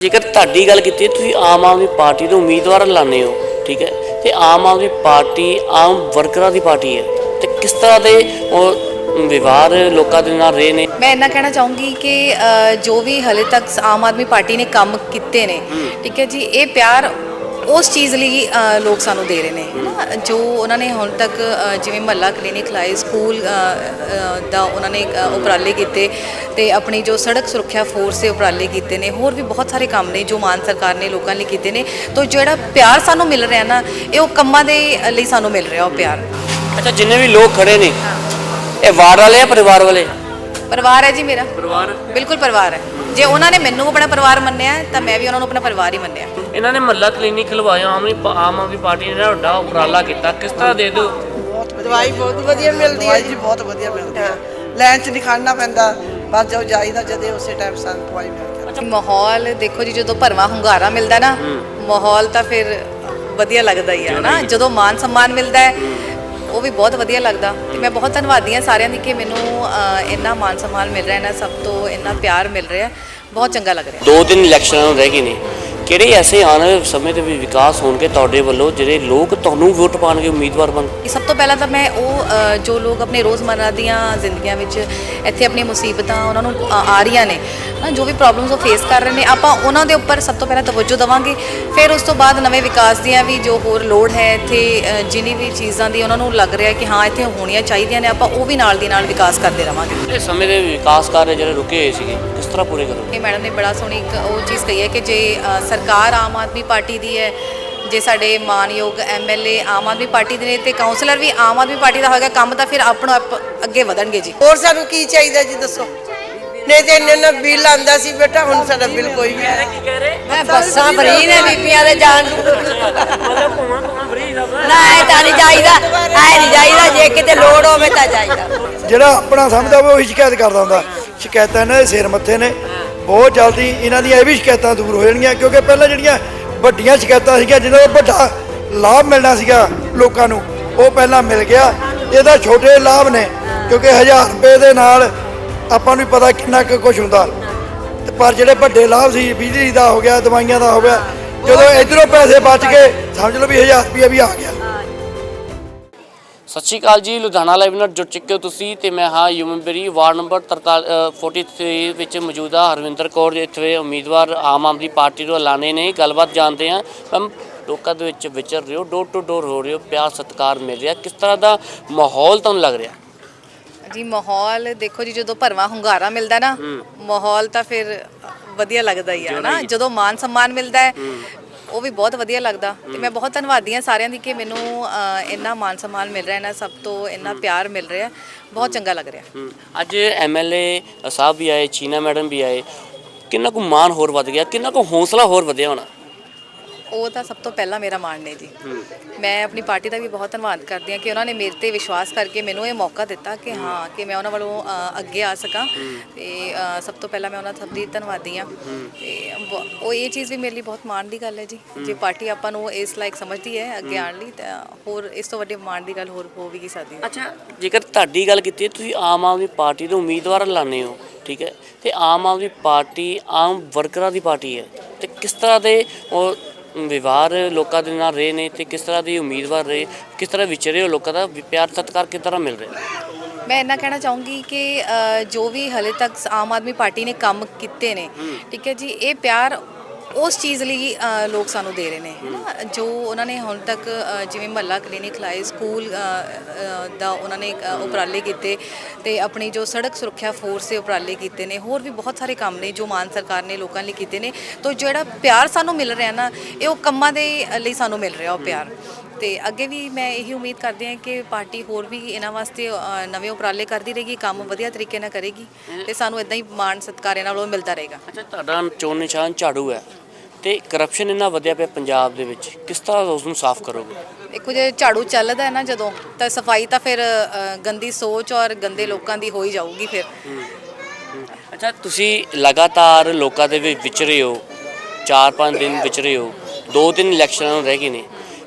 ਜੇਕਰ ਤੁਹਾਡੀ ਗੱਲ ਕੀਤੀ ਤੁਸੀਂ ਆਮ ਆਦਮੀ ਪਾਰਟੀ ਦੇ ਉਮੀਦਵਾਰ ਲਾਣੇ ਹੋ ਠੀਕ ਹੈ? ਤੇ ਆਮ ਆਦਮੀ ਪਾਰਟੀ ਆਮ ਵਰਕਰਾਂ ਦੀ ਪਾਰਟੀ ਹੈ। ਤੇ ਕਿਸ ਤਰ੍ਹਾਂ ਦੇ ਉਹ ਵਿਵਹਾਰ ਲੋਕਾਂ ਦੇ ਨਾਲ ਰਹੇ ਨੇ? ਮੈਂ ਇੰਨਾ ਕਹਿਣਾ ਚਾਹੂੰਗੀ ਕਿ ਜੋ ਵੀ ਹਲੇ ਤੱਕ ਆਮ ਆਦਮੀ ਪਾਰਟੀ ਨੇ ਕੰਮ ਕੀਤੇ ਨੇ ਠੀਕ ਹੈ ਜੀ ਇਹ ਪਿਆਰ ਉਸ ਚੀਜ਼ ਲਈ ਲੋਕ ਸਾਨੂੰ ਦੇ ਰਹੇ ਨੇ ਹੈਨਾ ਜੋ ਉਹਨਾਂ ਨੇ ਹੁਣ ਤੱਕ ਜਿਵੇਂ ਮਹੱਲਾ ਕਲੀਨਿਕ ਲਾਏ ਸਕੂਲ ਦਾ ਉਹਨਾਂ ਨੇ ਉਪਰਾਲੇ ਕੀਤੇ ਤੇ ਆਪਣੀ ਜੋ ਸੜਕ ਸੁਰੱਖਿਆ ਫੋਰਸ ਦੇ ਉਪਰਾਲੇ ਕੀਤੇ ਨੇ ਹੋਰ ਵੀ ਬਹੁਤ ਸਾਰੇ ਕੰਮ ਨੇ ਜੋ ਮਾਨ ਸਰਕਾਰ ਨੇ ਲੋਕਾਂ ਲਈ ਕੀਤੇ ਨੇ ਤੋਂ ਜਿਹੜਾ ਪਿਆਰ ਸਾਨੂੰ ਮਿਲ ਰਿਹਾ ਨਾ ਇਹ ਉਹ ਕੰਮਾਂ ਦੇ ਲਈ ਸਾਨੂੰ ਮਿਲ ਰਿਹਾ ਉਹ ਪਿਆਰ। ਅੱਛਾ ਜਿੰਨੇ ਵੀ ਲੋਕ ਖੜੇ ਨੇ ਇਹ ਵਾਰਡ ਵਾਲੇ ਆ ਪਰਿਵਾਰ ਵਾਲੇ? ਪਰਿਵਾਰ ਹੈ ਜੀ ਮੇਰਾ। ਪਰਿਵਾਰ? ਬਿਲਕੁਲ ਪਰਿਵਾਰ ਹੈ। ਜੇ ਉਹਨਾਂ ਨੇ ਮੈਨੂੰ ਆਪਣਾ ਪਰਿਵਾਰ ਮੰਨਿਆ ਤਾਂ ਮੈਂ ਵੀ ਉਹਨਾਂ ਨੂੰ ਆਪਣਾ ਪਰਿਵਾਰ ਹੀ ਮੰਨਿਆ। ਇਹਨਾਂ ਨੇ ਮਹੱਲਾ ਕਲੀਨਿਕ ਖਲਵਾਇਆ ਆਮ ਆਦਮੀ ਆਮ ਆਦਮੀ ਪਾਰਟੀ ਨੇ ਵੱਡਾ ਉਪਰਾਲਾ ਕੀਤਾ। ਕਿਸ ਤਰ੍ਹਾਂ ਦੇ ਦਿਓ? ਦਵਾਈ ਬਹੁਤ ਵਧੀਆ ਮਿਲਦੀ ਹੈ ਜੀ ਬਹੁਤ ਵਧੀਆ ਮਿਲਦੀ ਹੈ। ਲਾਈਨ 'ਚ ਨਹੀਂ ਖੜਨਾ ਪੈਂਦਾ ਬਸ ਜੋ ਜਾਈਦਾ ਜਦੇ ਉਸੇ ਟਾਈਮ ਸਾਨੂੰ ਦਵਾਈ ਮਿਲ ਜਾਂਦੀ। ਮਾਹੌਲ ਦੇਖੋ ਜੀ ਜਦੋਂ ਭਰਵਾਂ ਹੁੰਗਾਰਾ ਮਿਲਦਾ ਨਾ ਮਾਹੌਲ ਤਾਂ ਫਿਰ ਵਧੀਆ ਲੱਗਦਾ ਹੀ ਹੈ ਨਾ ਜਦੋਂ ਮਾਨ ਸਨਮਾਨ ਮਿਲਦਾ ਹੈ ਉਹ ਵੀ ਬਹੁਤ ਵਧੀਆ ਲੱਗਦਾ। ਤੇ ਮੈਂ ਬਹੁਤ ਧੰਨਵਾਦੀ ਹਾਂ ਸਾਰਿਆਂ ਦੀ ਕਿ ਮੈਨੂੰ ਇੰਨਾ ਮਾਨ ਸਨਮਾਨ ਮਿਲ ਰਿਹਾ ਹੈ ਸਭ ਤੋਂ ਇੰਨਾ ਪਿਆਰ ਮਿਲ ਰਿਹਾ। ਹੈ। ਬਹੁਤ ਚੰਗਾ ਲੱਗ ਰਿਹਾ। ਦੋ ਦਿਨ ਇਲੈਕਸ਼ਨਾਂ ਨੂੰ ਰਹਿ ਗਏ ਨੇ। ਕਿਹੜੇ ਐਸੇ ਆਉਣ ਵਾਲੇ ਸਮੇਂ ਦੇ ਵਿੱਚ ਵਿਕਾਸ ਹੋਣਗੇ ਤੁਹਾਡੇ ਵੱਲੋਂ ਜਿਹੜੇ ਲੋਕ ਤੁਹਾਨੂੰ ਵੋਟ ਪਾਣਗੇ ਉਮੀਦਵਾਰ ਬਣ ਸਭ ਤੋਂ ਪਹਿਲਾਂ ਤਾਂ ਮੈਂ ਉਹ ਅ, ਜੋ ਲੋਕ ਆਪਣੇ ਰੋਜ਼ਮਰਰਾ ਦੀਆਂ ਜ਼ਿੰਦਗੀਆਂ ਵਿੱਚ ਇੱਥੇ ਆਪਣੀਆਂ ਮੁਸੀਬਤਾਂ ਉਹਨਾਂ ਨੂੰ ਆ ਆ ਰਹੀਆਂ ਨੇ ਨਾ ਜੋ ਵੀ ਪ੍ਰੋਬਲਮਸ ਉਹ ਫੇਸ ਕਰ ਰਹੇ ਨੇ ਆਪਾਂ ਉਹਨਾਂ ਦੇ ਉੱਪਰ ਸਭ ਤੋਂ ਪਹਿਲਾਂ ਤਵੱਜੋ ਦੇਵਾਂਗੇ। ਫਿਰ ਉਸ ਤੋਂ ਬਾਅਦ ਨਵੇਂ ਵਿਕਾਸ ਦੀਆਂ ਵੀ ਜੋ ਹੋਰ ਲੋੜ ਹੈ ਇੱਥੇ ਅ, ਜਿੰਨੀ ਵੀ ਚੀਜ਼ਾਂ ਦੀ ਉਹਨਾਂ ਨੂੰ ਲੱਗ ਰਿਹਾ ਕਿ ਹਾਂ ਇੱਥੇ ਹੋਣੀਆਂ ਚਾਹੀਦੀਆਂ ਨੇ ਆਪਾਂ ਉਹ ਵੀ ਨਾਲ ਦੀ ਨਾਲ ਵਿਕਾਸ ਕਰਦੇ ਰਵਾਂਗੇ। ਇਹ ਸਮੇਂ ਦੇ ਵਿਕਾਸ ਕਾਰਜ ਜਿਹੜੇ ਰੁਕੇ ਹੋਏ ਸੀਗੇ ਕਿਸ ਤਰ੍ਹਾਂ ਪੂਰੇ ਕਰੋਗੇ? ਇਹ ਮੈਡਮ ਨੇ ਬੜਾ ਸੋਹਣੀ ਇੱਕ ਉਹ ਚੀਜ਼ ਕਹੀ ਹੈ ਕਿ ਜੇ ਅ, ਸਰਕਾਰ ਆਮ ਆਦਮੀ ਪਾਰਟੀ ਦੀ ਹੈ ਜੇ ਸਾਡੇ ਮਾਨਯੋਗ ਐਮਐਲਏ ਆਮ ਆਦਮੀ ਪਾਰਟੀ ਦੇ ਨੇ ਤੇ ਕਾਉਂਸਲਰ ਵੀ ਆਮ ਆਦਮੀ ਪਾਰਟੀ ਦਾ ਹੋਏਗਾ ਕੰਮ ਤਾਂ ਫਿਰ ਆਪਣੋ ਆਪ ਅੱਗੇ ਵਧਣਗੇ ਜੀ। ਹੋਰ ਸਾਨੂੰ ਕੀ ਚਾਹੀਦਾ ਜੀ ਦੱਸੋ? ਨਹੀਂ ਤੇ ਇੰਨੇ ਨਾ ਬਿੱਲ ਆਂਦਾ ਸੀ ਬੇਟਾ ਹੁਣ ਸਾਡਾ ਬਿੱਲ ਕੋਈ ਵੀ ਨਹੀਂ। ਮੈਂ ਬੱਸਾਂ ਫਰੀ ਨੇ ਬੀਬੀਆਂ ਦੇ ਜਾਣ ਨੂੰ। ਮਤਲਬ ਫਰੀ ਸਭ ਨਾ ਤਾਂ ਨਹੀਂ ਚਾਹੀਦਾ ਐ ਨਹੀਂ ਚਾਹੀਦਾ ਜੇ ਕਿਤੇ ਲੋੜ ਹੋਵੇ ਤਾਂ ਚਾਹੀਦਾ। ਜਿਹੜਾ ਆਪਣਾ ਸਮਝਦਾ ਉਹੀ ਸ਼ਿਕਾਇਤ ਕਰਦਾ ਹੁੰਦਾ। ਸ਼ਿਕਾਇਤਾਂ ਇਹਨਾਂ ਦੇ ਸਿਰ ਮੱਥੇ ਨੇ। ਬਹੁਤ ਜਲਦੀ ਇਹਨਾਂ ਦੀਆਂ ਇਹ ਵੀ ਸ਼ਿਕਾਇਤਾਂ ਦੂਰ ਹੋ ਜਾਣਗੀਆਂ ਕਿਉਂਕਿ ਪਹਿਲਾਂ ਜਿਹੜੀਆਂ ਵੱਡੀਆਂ ਸ਼ਿਕਾਇਤਾਂ ਸੀਗੀਆਂ ਜਿਹਨਾਂ ਦਾ ਵੱਡਾ ਲਾਭ ਮਿਲਣਾ ਸੀਗਾ ਲੋਕਾਂ ਨੂੰ ਉਹ ਪਹਿਲਾਂ ਮਿਲ ਗਿਆ। ਇਹਦਾ ਛੋਟੇ ਲਾਭ ਨੇ ਕਿਉਂਕਿ 1000 ਰੁਪਏ ਦੇ ਨਾਲ ਆਪਾਂ ਨੂੰ ਪਤਾ ਕਿੰਨਾ ਕੁ ਕੁਝ ਹੁੰਦਾ। ਪਰ ਜਿਹੜੇ ਵੱਡੇ ਲਾਭ ਸੀ ਬਿਜਲੀ ਦਾ ਹੋ ਗਿਆ ਦਵਾਈਆਂ ਦਾ ਹੋ ਗਿਆ ਜਦੋਂ ਇਧਰੋਂ ਪੈਸੇ ਬਚ ਗਏ ਸਮਝ ਲਓ ਵੀ 1000 ਰੁਪਏ ਵੀ ਆ ਗਿਆ। ਸਤਿ ਸ਼੍ਰੀ ਅਕਾਲ ਜੀ ਲੁਧਿਆਣਾ ਲਾਈਵ ਨਾਲ ਜੁੜ ਚੁੱਕੇ ਹੋ ਤੁਸੀਂ ਤੇ ਮੈਂ ਹਾਂ ਯੂਮਨਬਰੀ ਵਾਰਡ ਨੰਬਰ 43 ਅ, 43 ਵਿੱਚ ਮੌਜੂਦਾ ਹਰਵਿੰਦਰ ਕੌਰ ਇੱਥੇ ਉਮੀਦਵਾਰ ਆਮ ਆਦਮੀ ਪਾਰਟੀ ਤੋਂ ਐਲਾਨੇ ਨੇ ਗੱਲਬਾਤ ਜਾਣਦੇ ਹਾਂ। ਮੈਮ ਲੋਕਾਂ ਦੇ ਵਿੱਚ ਵਿਚਰ ਰਹੇ ਹੋ ਡੋਰ ਟੂ ਡੋਰ ਹੋ ਰਹੇ ਹੋ ਪਿਆਰ ਸਤਿਕਾਰ ਮਿਲ ਰਿਹਾ ਕਿਸ ਤਰ੍ਹਾਂ ਦਾ ਮਾਹੌਲ ਤੁਹਾਨੂੰ ਲੱਗ ਰਿਹਾ? ਜੀ ਮਾਹੌਲ ਦੇਖੋ ਜੀ ਜਦੋਂ ਭਰਵਾਂ ਹੁੰਗਾਰਾ ਮਿਲਦਾ ਨਾ ਮਾਹੌਲ ਤਾਂ ਫਿਰ ਵਧੀਆ ਲੱਗਦਾ ਹੀ ਹੈ ਨਾ ਜਦੋਂ ਮਾਨ ਸਨਮਾਨ ਮਿਲਦਾ ਹੈ। ਉਹ ਵੀ ਬਹੁਤ ਵਧੀਆ ਲੱਗਦਾ ਤੇ ਮੈਂ ਬਹੁਤ ਧੰਨਵਾਦੀ ਹਾਂ ਸਾਰਿਆਂ ਦੀ ਕਿ ਮੈਨੂੰ ਅ, ਇੰਨਾ ਮਾਨ ਸਨਮਾਨ ਮਿਲ ਰਿਹਾ ਹੈ ਸਭ ਤੋਂ ਇੰਨਾ ਪਿਆਰ ਮਿਲ ਰਿਹਾ। ਬਹੁਤ ਚੰਗਾ ਲੱਗ ਰਿਹਾ। ਹਮ, ਅੱਜ ਐਮਐਲਏ ਸਾਹਿਬ ਵੀ ਆਏ ਚੀਨਾ ਮੈਡਮ ਵੀ ਆਏ। ਕਿੰਨਾ ਕੁ ਮਾਣ ਹੋਰ ਵੱਧ ਗਿਆ ਕਿੰਨਾ ਕੁ ਹੌਸਲਾ ਹੋਰ ਵਧਿਆ ਹੋਣਾ। ਉਹ ਤਾਂ ਸਭ ਤੋਂ ਪਹਿਲਾਂ ਮੇਰਾ ਮਾਣ ਨੇ ਜੀ। ਮੈਂ ਆਪਣੀ ਪਾਰਟੀ ਦਾ ਵੀ ਬਹੁਤ ਧੰਨਵਾਦ ਕਰਦੀ ਹਾਂ ਕਿ ਉਹਨਾਂ ਨੇ ਮੇਰੇ ਤੇ ਵਿਸ਼ਵਾਸ ਕਰਕੇ ਮੈਨੂੰ ਇਹ ਮੌਕਾ ਦਿੱਤਾ ਕਿ ਹਾਂ। ਕਿ ਮੈਂ ਉਹਨਾਂ ਵੱਲੋਂ ਅ, ਅੱਗੇ ਆ ਸਕਾਂ। ਤੇ ਅ, ਸਭ ਤੋਂ ਪਹਿਲਾਂ ਮੈਂ ਉਹਨਾਂ ਸਭ ਦੀ ਧੰਨਵਾਦੀ ਹਾਂ। ਤੇ ਬ- ਉਹ ਇਹ ਚੀਜ਼ ਵੀ ਮੇਰੇ ਲਈ ਬਹੁਤ ਮਾਣ ਦੀ ਗੱਲ ਹੈ ਜੀ। ਜੇ ਪਾਰਟੀ ਆਪਾਂ ਨੂੰ ਇਸ ਲਾਇਕ ਸਮਝਦੀ ਹੈ ਅੱਗੇ ਆਉਣ ਲਈ ਤਾਂ ਹੋਰ ਇਸ ਤੋਂ ਵੱਡੀ ਮਾਣ ਦੀ ਗੱਲ ਹੋਰ ਹੋ ਵੀ ਕੀ ਸਕਦੀ। ਹੈ ਅੱਛਾ ਜੇਕਰ ਤੁਹਾਡੀ ਗੱਲ ਕੀਤੀ ਹੈ, ਤੁਸੀਂ ਆਮ ਆਦਮੀ ਪਾਰਟੀ ਦੇ ਉਮੀਦਵਾਰ ਲਾਣੇ ਹੋ ਠੀਕ ਹੈ? ਤੇ ਆਮ ਆਦਮੀ ਪਾਰਟੀ ਆਮ ਵਰਕਰਾਂ ਦੀ ਪਾਰਟੀ ਹੈ। ਤੇ ਕਿਸ ਤਰ੍ਹਾਂ ਦੇ ਉਹ ਵਿਵਹਾਰ ਲੋਕਾਂ ਦੇ ਨਾਲ ਰਹੇ ਨੇ ਤੇ ਕਿਸ ਤਰ੍ਹਾਂ ਦੀ ਉਮੀਦਵਾਰ ਰਹੇ ਕਿਸ ਤਰ੍ਹਾਂ ਵਿਚਰੇ ਹੋ ਲੋਕਾਂ ਦਾ ਪਿਆਰ ਸਤਿਕਾਰ ਕਿਸ ਤਰ੍ਹਾਂ ਮਿਲ ਰਿਹਾ? ਮੈਂ ਇੰਨਾ ਕਹਿਣਾ ਚਾਹੂੰਗੀ ਕਿ ਜੋ ਵੀ ਹਲੇ ਤੱਕ ਆਮ ਆਦਮੀ ਪਾਰਟੀ ਨੇ ਕੰਮ ਕੀਤੇ ਨੇ ਠੀਕ ਹੈ ਜੀ ਇਹ ਪਿਆਰ ਉਸ ਚੀਜ਼ ਲਈ ਅ, ਲੋਕ ਸਾਨੂੰ ਦੇ ਰਹੇ ਨੇ ਹੈ ਨਾ? ਜੋ ਉਹਨਾਂ ਨੇ ਹੁਣ ਤੱਕ ਅ, ਜਿਵੇਂ ਮਹੱਲਾ ਕਲੀਨਿਕ ਲਾਏ ਸਕੂਲ ਅ, ਅ, ਦਾ ਉਹਨਾਂ ਨੇ ਅ, ਉਪਰਾਲੇ ਕੀਤੇ ਤੇ ਆਪਣੀ ਜੋ ਸੜਕ ਸੁਰੱਖਿਆ ਫੋਰਸ ਦੇ ਉਪਰਾਲੇ ਕੀਤੇ ਨੇ ਹੋਰ ਵੀ ਬਹੁਤ ਸਾਰੇ ਕੰਮ ਨੇ ਜੋ ਮਾਨ ਸਰਕਾਰ ਨੇ ਲੋਕਾਂ ਲਈ ਕੀਤੇ ਨੇ ਤੋਂ ਜਿਹੜਾ ਪਿਆਰ ਸਾਨੂੰ ਮਿਲ ਰਿਹਾ ਨਾ ਇਹ ਉਹ ਕੰਮਾਂ ਦੇ ਲਈ ਸਾਨੂੰ ਮਿਲ ਰਿਹਾ ਉਹ ਪਿਆਰ। ਤੇ ਅੱਗੇ ਵੀ ਮੈਂ ਇਹੀ ਉਮੀਦ ਕਰਦੀ ਹਾਂ ਕਿ ਪਾਰਟੀ ਹੋਰ ਵੀ ਇਹਨਾਂ ਵਾਸਤੇ ਅ, ਨਵੇਂ ਉਪਰਾਲੇ ਕਰਦੀ ਰਹੇਗੀ ਕੰਮ ਵਧੀਆ ਤਰੀਕੇ ਨਾਲ ਕਰੇਗੀ ਤੇ ਸਾਨੂੰ ਇਦਾਂ ਹੀ ਮਾਣ ਸਤਿਕਾਰ ਇਹਨਾਂ ਵੱਲੋਂ ਮਿਲਦਾ ਰਹੇਗਾ। ਅੱਛਾ ਤੁਹਾਡਾ ਚੋਣ ਨਿਸ਼ਾਨ ਝਾੜੂ ਹੈ। ਤੇ ਕਰਪਸ਼ਨ ਇੰਨਾ ਵਧਿਆ ਪਿਆ ਪੰਜਾਬ ਦੇ ਵਿੱਚ ਕਿਸ ਤਰ੍ਹਾਂ ਉਸ ਨੂੰ ਸਾਫ਼ ਕਰੋਗੇ? ਦੇਖੋ ਜੇ ਝਾੜੂ ਚੱਲਦਾ ਹੈ ਨਾ ਜਦੋਂ ਤਾਂ ਸਫ਼ਾਈ ਤਾਂ ਫਿਰ ਅ, ਗੰਦੀ ਸੋਚ ਔਰ ਗੰਦੇ ਲੋਕਾਂ ਦੀ ਹੋ ਹੀ ਜਾਊਗੀ ਫਿਰ। ਅੱਛਾ ਤੁਸੀਂ ਲਗਾਤਾਰ ਲੋਕਾਂ ਦੇ ਵਿੱਚ ਵਿਚਰੇ ਹੋ 4-5 ਦਿਨ ਵਿਚਰੇ ਹੋ ਦੋ ਦਿਨ ਇਲੈਕਸ਼ਨਾਂ ਨੂੰ ਰਹਿ ਗਏ ਨੇ।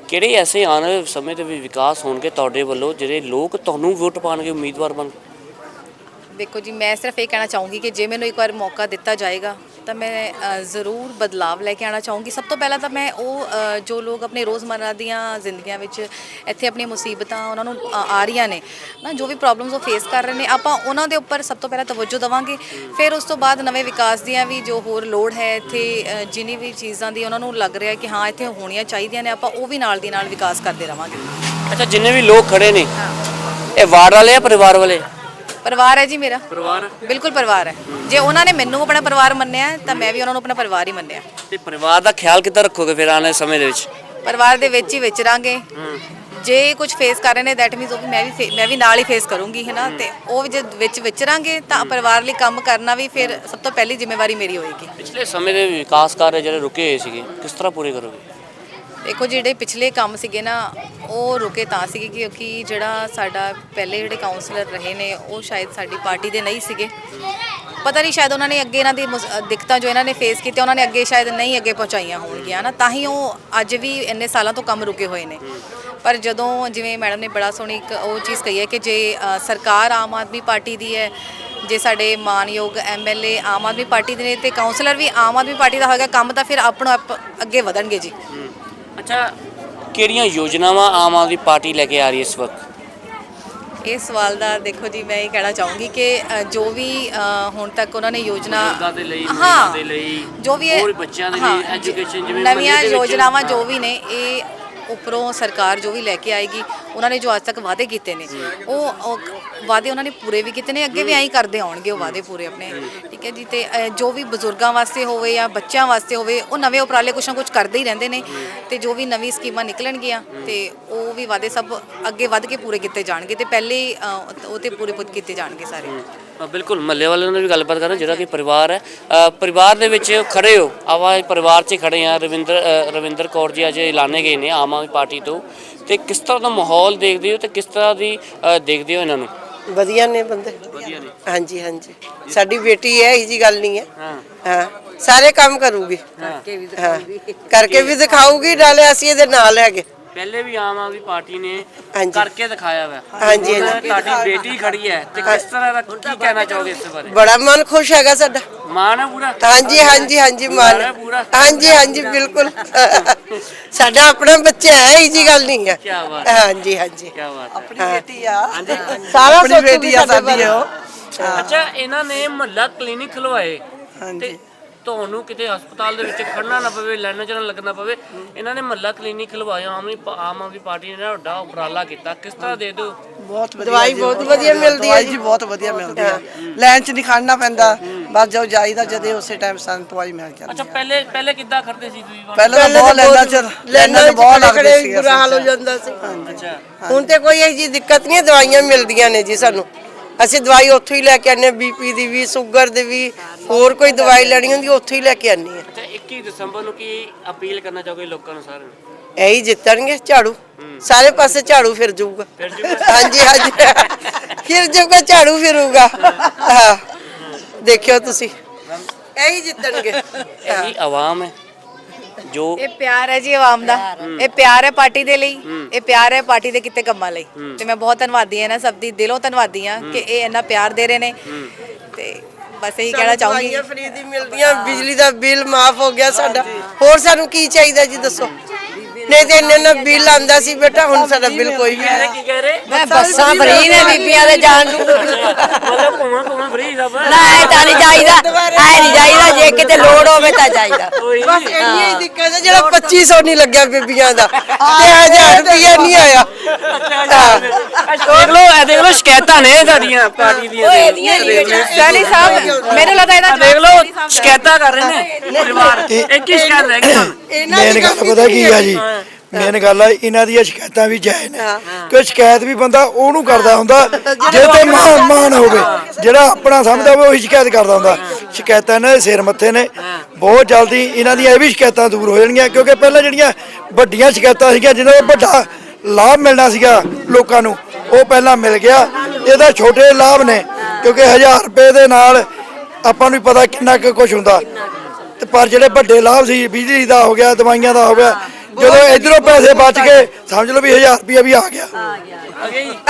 ਕਿਹੜੇ ਐਸੇ ਆਉਣ ਵਾਲੇ ਸਮੇਂ ਦੇ ਵਿੱਚ ਵਿਕਾਸ ਹੋਣਗੇ ਤੁਹਾਡੇ ਵੱਲੋਂ ਜਿਹੜੇ ਲੋਕ ਤੁਹਾਨੂੰ ਵੋਟ ਪਾਣਗੇ ਉਮੀਦਵਾਰ ਬਣ ਦੇਖੋ ਜੀ ਮੈਂ ਸਿਰਫ ਇਹ ਕਹਿਣਾ ਚਾਹੂੰਗੀ ਕਿ ਜੇ ਮੈਨੂੰ ਇੱਕ ਵਾਰ ਮੌਕਾ ਦਿੱਤਾ ਜਾਏਗਾ ਤਾਂ ਮੈਂ ਅ, ਜ਼ਰੂਰ ਬਦਲਾਵ ਲੈ ਕੇ ਆਉਣਾ ਚਾਹੂੰਗੀ। ਸਭ ਤੋਂ ਪਹਿਲਾਂ ਤਾਂ ਮੈਂ ਉਹ ਅ, ਜੋ ਲੋਕ ਆਪਣੇ ਰੋਜ਼ਮਰਰਾ ਦੀਆਂ ਜ਼ਿੰਦਗੀਆਂ ਵਿੱਚ ਇੱਥੇ ਆਪਣੀਆਂ ਮੁਸੀਬਤਾਂ ਉਹਨਾਂ ਨੂੰ ਆ ਆ ਰਹੀਆਂ ਨੇ ਨਾ ਜੋ ਵੀ ਪ੍ਰੋਬਲਮਸ ਉਹ ਫੇਸ ਕਰ ਰਹੇ ਨੇ ਆਪਾਂ ਉਹਨਾਂ ਦੇ ਉੱਪਰ ਸਭ ਤੋਂ ਪਹਿਲਾਂ ਤਵੱਜੋ ਦੇਵਾਂਗੇ। ਫਿਰ ਉਸ ਤੋਂ ਬਾਅਦ ਨਵੇਂ ਵਿਕਾਸ ਦੀਆਂ ਵੀ ਜੋ ਹੋਰ ਲੋੜ ਹੈ ਇੱਥੇ ਅ, ਜਿੰਨੀ ਵੀ ਚੀਜ਼ਾਂ ਦੀ ਉਹਨਾਂ ਨੂੰ ਲੱਗ ਰਿਹਾ ਕਿ ਹਾਂ ਇੱਥੇ ਹੋਣੀਆਂ ਚਾਹੀਦੀਆਂ ਨੇ ਆਪਾਂ ਉਹ ਵੀ ਨਾਲ ਦੀ ਨਾਲ ਵਿਕਾਸ ਕਰਦੇ ਰਵਾਂਗੇ। ਅੱਛਾ ਜਿੰਨੇ ਵੀ ਲੋਕ ਖੜੇ ਨੇ ਇਹ ਵਾਰਡ ਵਾਲੇ ਆ ਪਰਿਵਾਰ ਵਾਲੇ? ਪਰਿਵਾਰ ਹੈ ਜੀ ਮੇਰਾ। ਪਰਿਵਾਰ ਬਿਲਕੁਲ ਪਰਿਵਾਰ ਹੈ। ਜੇ ਉਹਨਾਂ ਨੇ ਮੈਨੂੰ ਆਪਣਾ ਪਰਿਵਾਰ ਮੰਨਿਆ ਹੈ, ਤਾਂ ਮੈਂ ਵੀ ਉਹਨਾਂ ਨੂੰ ਆਪਣਾ ਪਰਿਵਾਰ ਹੀ ਮੰਨਿਆ। ਤੇ ਪਰਿਵਾਰ ਦਾ ਖਿਆਲ ਕਿੱਦਾਂ ਰੱਖੋਗੇ ਫਿਰ ਆਉਣ ਵਾਲੇ ਸਮੇਂ ਦੇ ਵਿੱਚ? ਪਰਿਵਾਰ ਦੇ ਵਿੱਚ ਹੀ ਵਿਚਰਾਂਗੇ। ਜੇ ਕੁਝ ਫੇਸ ਕਰ ਰਹੇ ਨੇ ਦੈਟ ਮੀਨਸ ਉਹ ਵੀ ਮੈਂ ਵੀ ਫੇ- ਮੈਂ ਵੀ ਨਾਲ ਹੀ ਫੇਸ ਕਰੂੰਗੀ ਹੈ ਨਾ ਤੇ ਉਹ ਵੀ ਜੇ ਵਿੱਚ ਵਿਚਰਾਂਗੇ ਤਾਂ ਪਰਿਵਾਰ ਲਈ ਕੰਮ ਕਰਨਾ ਵੀ ਫਿਰ ਸਭ ਤੋਂ ਪਹਿਲੀ ਜ਼ਿੰਮੇਵਾਰੀ ਮੇਰੀ ਹੋਏਗੀ। ਪਿਛਲੇ ਸਮੇਂ ਦੇ ਵਿਕਾਸ ਕਾਰਜ ਜਿਹੜੇ ਰੁਕੇ ਹੋਏ ਸੀਗੇ ਕਿਸ ਤਰ੍ਹਾਂ ਪੂਰੇ ਕਰੋਗੇ? ਦੇਖੋ ਜਿਹੜੇ ਪਿਛਲੇ ਕੰਮ ਸੀਗੇ ਨਾ, ਉਹ ਰੁਕੇ ਤਾਂ ਸੀਗੇ ਕਿਉਂਕਿ ਜਿਹੜਾ ਸਾਡਾ ਪਹਿਲੇ ਜਿਹੜੇ ਕਾਉਂਸਲਰ ਰਹੇ ਨੇ, ਉਹ ਸ਼ਾਇਦ ਸਾਡੀ ਪਾਰਟੀ ਦੇ ਨਹੀਂ ਸੀਗੇ। ਪਤਾ ਨਹੀਂ, ਸ਼ਾਇਦ ਉਹਨਾਂ ਨੇ ਅੱਗੇ ਇਹਨਾਂ ਦੀ ਮੁਸ- ਦਿੱਕਤਾਂ ਜੋ ਇਹਨਾਂ ਨੇ ਫੇਸ ਕੀਤੀਆਂ, ਉਹਨਾਂ ਨੇ ਅੱਗੇ ਸ਼ਾਇਦ ਨਹੀਂ ਅੱਗੇ ਪਹੁੰਚਾਈਆਂ ਹੋਣਗੀਆਂ ਨਾ ਤਾਂ ਹੀ ਉਹ ਅੱਜ ਵੀ ਇੰਨੇ ਸਾਲਾਂ ਤੋਂ ਕੰਮ ਰੁਕੇ ਹੋਏ ਨੇ। ਪਰ ਜਦੋਂ ਜਿਵੇਂ ਮੈਡਮ ਨੇ ਬੜਾ ਸੋਹਣੀ ਇੱਕ ਉਹ ਚੀਜ਼ ਕਹੀ ਹੈ ਕਿ ਜੇ ਸਰਕਾਰ ਆਮ ਆਦਮੀ ਪਾਰਟੀ ਦੀ ਹੈ, ਜੇ ਸਾਡੇ ਮਾਨਯੋਗ ਐਮਐਲਏ ਆਮ ਆਦਮੀ ਪਾਰਟੀ ਦੇ ਨੇ ਤੇ ਕਾਉਂਸਲਰ ਵੀ ਆਮ ਆਦਮੀ ਪਾਰਟੀ ਦਾ ਹੋਏਗਾ, ਕੰਮ ਤਾਂ ਫਿਰ ਆਪਣੋ ਆਪ ਅੱਗੇ ਵਧਣਗੇ ਜੀ। ਅੱਛਾ। ਕਿਹੜੀਆਂ ਯੋਜਨਾਵਾਂ ਆਮ ਆਦਮੀ ਪਾਰਟੀ ਲੈ ਕੇ ਆ ਰਹੀ ਹੈ ਇਸ ਵਕਤ? ਇਸ ਸਵਾਲ ਦਾ ਦੇਖੋ ਜੀ ਮੈਂ ਇਹ ਕਹਿਣਾ ਚਾਹੂੰਗੀ ਕਿ ਅ, ਜੋ ਵੀ ਅ, ਹੁਣ ਤੱਕ ਉਹਨਾਂ ਨੇ ਯੋਜਨਾ ਬਜ਼ੁਰਗਾਂ ਦੇ ਲਈ, ਹਾਂ, ਮਹਿਲਾਵਾਂ ਦੇ ਲਈ, ਜੋ ਵੀ ਇਹ- ਹੋਰ ਬੱਚਿਆਂ ਦੇ ਲਈ, ਹਾਂ, education ਜਿਵੇਂ ਨਵੀਆਂ ਯੋਜਨਾਵਾਂ। ਜੋ ਵੀ ਨੇ ਇਹ ਉੱਪਰੋਂ ਸਰਕਾਰ ਜੋ ਵੀ ਲੈ ਕੇ ਆਏਗੀ ਉਹਨਾਂ ਨੇ ਜੋ ਅੱਜ ਤੱਕ ਵਾਅਦੇ ਕੀਤੇ ਨੇ ਉਹ ਉਹ ਵਾਅਦੇ ਉਹਨਾਂ ਨੇ ਪੂਰੇ ਵੀ ਕੀਤੇ ਨੇ ਅੱਗੇ ਵੀ ਐਂ ਹੀ ਕਰਦੇ ਆਉਣਗੇ ਉਹ ਵਾਅਦੇ ਪੂਰੇ ਆਪਣੇ ਠੀਕ ਹੈ ਜੀ ਤੇ ਅ, ਜੋ ਵੀ ਬਜ਼ੁਰਗਾਂ ਵਾਸਤੇ ਹੋਵੇ ਜਾਂ ਬੱਚਿਆਂ ਵਾਸਤੇ ਹੋਵੇ ਉਹ ਨਵੇਂ ਉਪਰਾਲੇ ਕੁਛ ਨਾ ਕੁਛ ਕਰਦੇ ਹੀ ਰਹਿੰਦੇ ਨੇ ਤੇ ਜੋ ਵੀ ਨਵੀਂ ਸਕੀਮਾਂ ਨਿਕਲਣਗੀਆਂ ਤੇ ਉਹ ਵੀ ਵਾਅਦੇ ਸਭ ਅੱਗੇ ਵੱਧ ਕੇ ਪੂਰੇ ਕੀਤੇ ਜਾਣਗੇ ਤੇ ਪਹਿਲੇ ਹੀ, ਅ, ਉਹ ਤੇ ਪੂਰੇ ਪੁੱਤ ਕੀਤੇ ਜਾਣਗੇ ਸਾਰੇ। ਬਿਲਕੁਲ ਮੱਲੇ ਵਾਲਿਆਂ ਨਾਲ ਵੀ ਗੱਲਬਾਤ ਕਰਾਂ ਜਿਹੜਾ ਕਿ ਪਰਿਵਾਰ ਹੈ। ਅ, ਪਰਿਵਾਰ ਦੇ ਵਿੱਚ ਖੜੇ ਹੋ। ਆਵਾਜ਼ ਪਰਿਵਾਰ 'ਚ ਹੀ ਖੜੇ ਆ। ਰਵਿੰਦਰ ਅ, ਰਵਿੰਦਰ ਕੌਰ ਜੀ ਅਜੇ ਐਲਾਨੇ ਗਏ ਨੇ ਆਮ ਆਦਮੀ ਪਾਰਟੀ ਤੋਂ। ਤੇ ਕਿਸ ਤਰ੍ਹਾਂ ਦਾ ਮਾਹੌਲ ਦੇਖਦੇ ਹੋ ਤੇ ਕਿਸ ਤਰ੍ਹਾਂ ਦੀ ਅ, ਦੇਖਦੇ ਹੋ ਇਹਨਾਂ ਨੂੰ? ਵਧੀਆ ਨੇ ਬੰਦੇ। ਵਧੀਆ ਨੇ। ਹਾਂਜੀ ਹਾਂਜੀ। ਸਾਡੀ ਬੇਟੀ ਹੈ ਇਹ ਜੀ ਗੱਲ ਨਹੀਂ ਹੈ। ਹਾਂ। ਹਾਂ। ਸਾਰੇ ਕੰਮ ਕਰੂਗੀ। ਕਰਕੇ ਵੀ ਹਾਂ। ਕਰਕੇ ਵੀ ਦਿਖਾਊਗੀ ਨਾਲੇ ਅਸੀਂ ਇਹਦੇ ਨਾਲ ਹੈਗੇ। ਪਹਿਲੇ ਵੀ ਆਮ ਆਦਮੀ ਪਾਰਟੀ ਨੇ ਹਾਂਜੀ। ਕਰਕੇ ਦਿਖਾਇਆ ਵਾ। ਹਾਂਜੀ, ਹੁਣ ਹਾਂਜੀ। ਤੁਹਾਡੀ ਬੇਟੀ ਖੜੀ ਹੈ ਤੇ ਕਿਸ ਤਰ੍ਹਾਂ ਦਾ ਕੀ ਕਹਿਣਾ ਚਾਹੋਗੇ ਇਸ ਬਾਰੇ? ਬੜਾ ਮਨ ਖੁਸ਼ ਹੈਗਾ ਸਾਡਾ। ਮਾਣ ਹੈ ਪੂਰਾ? ਹਾਂਜੀ ਹਾਂਜੀ ਹਾਂਜੀ ਪੂਰਾ ਮਨ ਹੈ, ਪੂਰਾ। ਹਾਂਜੀ ਹਾਂਜੀ ਬਿਲਕੁਲ। ਸਾਡਾ ਆਪਣਾ ਬੱਚਾ ਹੈ ਇਹ ਜੀ ਗੱਲ ਨਹੀਂ ਹੈ। ਕਿਆ ਬਾਤ ਹੈ। ਹਾਂਜੀ ਹਾਂਜੀ। ਕੀ ਬਾਤ ਹੈ। ਆਪਣੀ ਬੇਟੀ ਆ। ਸਾਰਾ ਆਪਣੀ ਸੋਚੂਗੀ ਬੇਟੀ ਆ ਸਾਡੇ ਸਾਡੀ ਬਾਰੇ। ਉਹ ਅੱਛਾ ਇਹਨਾਂ ਨੇ ਮਹੱਲਾ ਕਲੀਨਿਕ ਖਲਵਾਏ। ਹਾਂਜੀ। ਤੇ ਤੁਹਾਨੂੰ ਕਿਤੇ ਹਸਪਤਾਲ ਦੇ ਵਿੱਚ ਖੜਨਾ ਨਾ ਪਵੇ ਲਾਈਨਾਂ 'ਚ ਨਾ ਲੱਗਣਾ ਪਵੇ ਇਹਨਾਂ ਨੇ ਮਹੱਲਾ ਕਲੀਨਿਕ ਖਲਵਾਇਆ ਆਮ ਆਦਮੀ ਆਮ ਆਦਮੀ ਪਾਰਟੀ ਨੇ ਨਾ ਵੱਡਾ ਉਪਰਾਲਾ ਕੀਤਾ। ਕਿਸ ਤਰ੍ਹਾਂ ਦੇ ਦਿਓ? ਬਹੁਤ ਵਧੀਆ ਦਵਾਈ ਬਹੁਤ ਵਧੀਆ ਮਿਲਦੀ ਹੈ ਜੀ। ਬਹੁਤ ਵਧੀਆ ਮਿਲਦੀ ਹੈ। ਲਾਈਨ 'ਚ ਨਹੀਂ ਖੜਨਾ ਪੈਂਦਾ। ਬਸ ਜੋ ਜਾਈਦਾ ਜਦੇ ਉਸੇ ਟਾਈਮ ਸਾਨੂੰ ਦਵਾਈ ਮਿਲ ਜਾਂਦੀ ਅੱਛਾ ਪਹਿਲੇ ਪਹਿਲੇ ਕਿੱਦਾਂ ਖੜਦੇ ਸੀ ਤੁਸੀਂ? ਪਹਿਲਾਂ ਤਾਂ ਪਹਿਲੇ ਬਹੁਤ ਲਾਈਨਾਂ 'ਚ ਲਾਈਨਾਂ 'ਚ ਬਹੁਤ ਲੱਗਦੇ ਸੀ ਬੁਰਾ ਹਾਲ ਹੋ ਜਾਂਦਾ ਸੀ। ਅੱਛਾ। ਹੁਣ ਤੇ ਕੋਈ ਇਹ ਜੀ ਦਿੱਕਤ ਨਹੀਂ ਦਵਾਈਆਂ ਮਿਲਦੀਆਂ ਨੇ ਜੀ ਸਾਨੂੰ। ਅਸੀਂ ਦਵਾਈ ਉੱਥੋਂ ਹੀ ਲੈ ਕੇ ਆਨੇ ਬੀਪੀ ਦੀ ਵੀ ਸ਼ੂਗਰ ਦੀ ਵੀ ਹੋਰ ਕੋਈ ਦਵਾਈ ਲੈਣੀ ਹੁੰਦੀ ਉੱਥੋਂ ਹੀ ਲੈ ਕੇ ਆਨੀ ਹੈ। ਅੱਛਾ 21 ਦਸੰਬਰ ਨੂੰ ਕੀ ਅਪੀਲ ਕਰਨਾ ਚਾਹੋਗੇ ਲੋਕਾਂ ਨੂੰ ਸਾਰਿਆਂ ਨੂੰ? ਇਹੀ ਜਿੱਤਣਗੇ ਝਾੜੂ। ਸਾਰੇ ਪਾਸੇ ਝਾੜੂ ਫਿਰ ਜਾਊਗਾ ਫਿਰ ਜਾਊਗਾ? ਹਾਂਜੀ ਹਾਂਜੀ। ਫਿਰ ਜਾਊਗਾ ਝਾੜੂ ਫਿਰੂਗਾ। ਹਾਂ। ਦੇਖਿਓ ਤੁਸੀਂ। ਇਹੀ ਜਿੱਤਣਗੇ। ਇਹੀ ਆਵਾਮ ਹੈ। ਜੋ ਇਹ ਪਿਆਰ ਹੈ ਜੀ ਆਵਾਮ ਦਾ। ਇਹ ਪਿਆਰ ਹੈ ਪਾਰਟੀ ਦੇ ਲਈ। ਇਹ ਪਿਆਰ ਹੈ ਪਾਰਟੀ ਦੇ ਕਿਤੇ ਕੰਮਾਂ ਲਈ। ਤੇ ਮੈਂ ਬਹੁਤ ਧੰਨਵਾਦੀ ਹਾਂ ਨਾ ਸਭ ਦੀ ਦਿਲੋਂ ਧੰਨਵਾਦੀ ਹਾਂ ਕਿ ਇਹ ਇੰਨਾ ਪਿਆਰ ਦੇ ਰਹੇ ਨੇ। ਤੇ ਬਸ ਇਹੀ ਕਹਿਣਾ ਚਾਹੂੰਗੀ। ਦਵਾਈਆਂ ਫ੍ਰੀ ਦੀ ਮਿਲਦੀਆਂ ਬਿਜਲੀ ਦਾ ਬਿੱਲ ਮਾਫ ਹੋ ਗਿਆ ਸਾਡਾ। ਹੋਰ ਸਾਨੂੰ ਕੀ ਚਾਹੀਦਾ ਜੀ ਦੱਸੋ? ਨਹੀਂ ਤੇ ਇੰਨੇ ਨਾ ਬਿੱਲ ਆਂਦਾ ਸੀ ਬੇਟਾ ਹੁਣ ਸਾਡਾ ਬਿੱਲ ਕੋਈ ਵੀ ਨਹੀਂ ਕੀ ਕਹਿ ਰਹੇ? ਮੈਂ ਬੱਸਾਂ ਫਰੀ ਨੇ ਬੀਬੀਆਂ ਦੇ ਜਾਣ ਨੂੰ। ਮਤਲਬ ਘੁੰਮਣ ਘੁੰਮਣ ਫਰੀ ਸਭ। ਨਾ ਇਹ ਤਾਂ ਨਹੀਂ ਚਾਹੀਦਾ ਐ ਨਹੀਂ ਚਾਹੀਦਾ ਜੇ ਕਿਤੇ ਲੋੜ ਹੋਵੇ ਤਾਂ ਚਾਹੀਦਾ ਬਸ ਇੰਨੀ ਹੀ। ਦਿੱਕਤ ਹੈ ਜਿਹੜਾ 2500 ਨਹੀਂ ਲੱਗਿਆ ਬੀਬੀਆਂ ਦਾ ਤੇ 1000 ਰੁਪਇਆ ਨਹੀਂ ਆਇਆ। ਦੇਖ ਲਓ ਇਹ ਦੇਖ ਲਓ ਸ਼ਿਕਾਇਤਾਂ ਨੇ ਸਾਡੀਆਂ ਪਾਰਟੀ ਦੀਆਂ। ਓਏ ਇਹਦੀਆਂ। ਸੈਣੀ ਸਾਹਿਬ ਮੈਨੂੰ ਲੱਗਦਾ ਇਹਦਾ ਦੇਖ ਲਓ ਸ਼ਿਕਾਇਤਾਂ ਕਰ ਰਹੇ ਨੇ ਪਰਿਵਾਰ। ਇੱਕ ਹੀ ਸ਼ਿਕਾਇਤ ਰਹਿ ਗਈ ਇਹਨਾਂ ਦੀ ਮੇਨ ਗੱਲ ਪਤਾ ਕੀ ਆ ਜੀ? ਮੇਨ ਗੱਲ ਆ ਇਹਨਾਂ ਦੀਆਂ ਸ਼ਿਕਾਇਤਾਂ ਵੀ ਜਾਇਜ਼ ਨੇ। ਕਿ ਸ਼ਿਕਾਇਤ ਵੀ ਬੰਦਾ ਉਹਨੂੰ ਕਰਦਾ ਹੁੰਦਾ ਜੇ ਤੇ ਮਾਨ ਮਾਨ ਹੋਵੇ ਜਿਹੜਾ ਆਪਣਾ ਸਮਝਦਾ ਹੋਵੇ ਉਹੀ ਸ਼ਿਕਾਇਤ ਕਰਦਾ ਹੁੰਦਾ। ਸ਼ਿਕਾਇਤਾਂ ਇਹਨਾਂ ਦੇ ਸਿਰ ਮੱਥੇ ਨੇ। ਬਹੁਤ ਜਲਦੀ ਇਹਨਾਂ ਦੀਆਂ ਇਹ ਵੀ ਸ਼ਿਕਾਇਤਾਂ ਦੂਰ ਹੋ ਜਾਣਗੀਆਂ ਕਿਉਂਕਿ ਪਹਿਲਾਂ ਜਿਹੜੀਆਂ ਵੱਡੀਆਂ ਸ਼ਿਕਾਇਤਾਂ ਸੀਗੀਆਂ ਜਿਹਨਾਂ ਦਾ ਵੱਡਾ ਲਾਭ ਮਿਲਣਾ ਸੀਗਾ ਲੋਕਾਂ ਨੂੰ ਉਹ ਪਹਿਲਾਂ ਮਿਲ ਗਿਆ। ਇਹਦਾ ਛੋਟੇ ਲਾਭ ਨੇ ਕਿਉਂਕਿ 1000 ਰੁਪਏ ਦੇ ਨਾਲ ਆਪਾਂ ਨੂੰ ਪਤਾ ਕਿੰਨਾ ਕੁ ਕੁਝ ਹੁੰਦਾ। ਤੇ ਪਰ ਜਿਹੜੇ ਵੱਡੇ ਲਾਭ ਸੀ ਬਿਜਲੀ ਦਾ ਹੋ ਗਿਆ ਦਵਾਈਆਂ ਦਾ ਹੋ ਗਿਆ ਜਦੋਂ ਇਧਰੋਂ ਪੈਸੇ ਬਚ ਗਏ ਸਮਝ ਲਓ ਵੀ 1000 ਰੁਪਏ ਵੀ ਆ ਗਿਆ।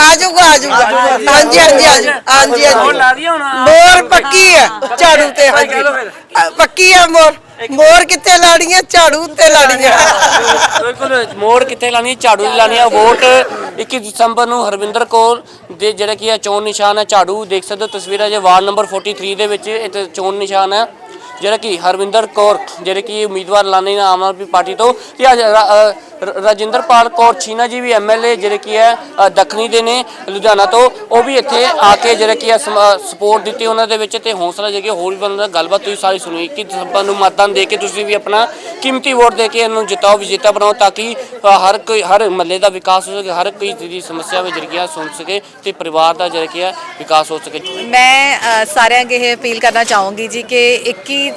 ਆ ਜਾਊਗਾ ਆ ਜਾਊਗਾ ਹਾਂਜੀ ਹਾਂਜੀ ਹਾਂਜੀ ਹਾਂਜੀ ਹੋਰ ਲਾ ਹਾਂਜੀ ਦਈਏ ਹੁਣ। ਮੋਰ ਪੱਕੀ ਹੈ ਝਾੜੂ ਤੇ ਹਾਂਜੀ। ਅ, ਪੱਕੀ ਹੈ ਮੋਰ। ਮੋਰ ਕਿੱਥੇ ਲਾੜੀਆਂ ਝਾੜੂ ਤੇ ਲਾੜੀਆਂ। ਬਿਲਕੁਲ ਮੋੜ ਕਿੱਥੇ ਲਾਣੀ ਹੈ? ਝਾੜੂ ਦੀ ਲਾਣੀ ਹੈ ਵੋਟ 21 ਦਸੰਬਰ ਨੂੰ ਹਰਵਿੰਦਰ ਕੌਰ ਦੇ ਜਿਹੜਾ ਕੀ ਹੈ ਚੋਣ ਨਿਸ਼ਾਨ ਹੈ ਝਾੜੂ ਦੇਖ ਸਕਦੇ ਹੋ ਤਸਵੀਰਾਂ ਜੇ ਵਾਰਡ ਨੰਬਰ 43 ਦੇ ਵਿੱਚ ਇਹ ਤੇ ਚੋਣ ਨਿਸ਼ਾਨ ਹੈ। ਜਿਹੜਾ ਕਿ ਹਰਵਿੰਦਰ ਕੌਰ, ਜਿਹੜੇ ਕਿ ਉਮੀਦਵਾਰ ਲਾਣੇ ਨੇ ਆਮ ਆਦਮੀ ਪਾਰਟੀ ਤੋਂ, ਤੇ ਅੱਜ ਰਾਜਿੰਦਰਪਾਲ ਕੌਰ ਛੀਨਾ ਜੀ ਵੀ ਐਮਐਲਏ ਜਿਹੜੇ ਕੀ ਹੈ ਦੱਖਣੀ ਦੇ ਨੇ ਲੁਧਿਆਣਾ ਤੋਂ, ਉਹ ਵੀ ਇੱਥੇ ਆ ਕੇ ਜਿਹੜੇ ਕੀ ਹੈ ਸਪੋਰਟ ਦਿੱਤੀ ਉਹਨਾਂ ਦੇ ਵਿੱਚ, ਤੇ ਹੌਸਲਾ ਜਗੇ ਹੋਰ ਵੀ ਬੰਦਾ ਗੱਲਬਾਤ ਤੁਸੀਂ ਸਾਰੀ ਸੁਣੀ ਕਿ ਦਸੰਬਰ ਨੂੰ ਮਤਦਾਨ ਦੇ ਕੇ ਤੁਸੀਂ ਵੀ ਆਪਣਾ ਕੀਮਤੀ ਵੋਟ ਦੇ ਕੇ ਇਹਨੂੰ ਜਿਤਾਓ, ਵਿਜੇਤਾ ਬਣਾਓ ਤਾਂ ਕਿ ਹਰ ਕੋਈ, ਹਰ ਮਹੱਲੇ ਦਾ ਵਿਕਾਸ ਹੋ ਸਕੇ, ਹਰ ਕੋਈ ਦੀ ਸਮੱਸਿਆ ਵਿੱਚ ਜਿਹੜੀ ਕੀ ਸੁਣ ਸਕੇ ਤੇ ਪਰਿਵਾਰ ਦਾ ਜਿਹੜਾ ਕੀ ਹੈ ਵਿਕਾਸ ਹੋ ਸਕੇ। ਮੈਂ ਸਾਰਿਆਂ ਅੱਗੇ ਇਹ ਅਪੀਲ ਕਰਨਾ ਚਾਹੂੰਗੀ ਜੀ ਕਿ 21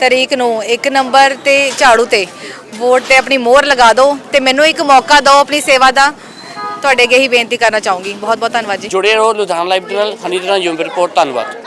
ਤਰੀਕ ਨੂੰ ਇੱਕ ਨੰਬਰ ਤੇ ਝਾੜੂ ਤੇ ਵੋਟ ਤੇ ਆਪਣੀ ਮੋਹਰ ਲਗਾ ਦਿਓ ਤੇ ਮੈਨੂੰ ਇੱਕ ਮੌਕਾ ਦਿਓ ਆਪਣੀ ਸੇਵਾ ਦਾ। ਤੁਹਾਡੇ ਅੱਗੇ ਹੀ ਬੇਨਤੀ ਕਰਨਾ ਚਾਹੂੰਗੀ। ਬਹੁਤ ਬਹੁਤ ਧੰਨਵਾਦ ਜੀ। ਜੁੜੇ ਰਹੋ ਲੁਧਿਆਣਾ ਲਾਈਵ ਦੇ ਨਾਲ। ਹਨੀ ਦੇ ਨਾਲ ਯੂਮ ਰਿਪੋਰਟ ਧੰਨਵਾਦ।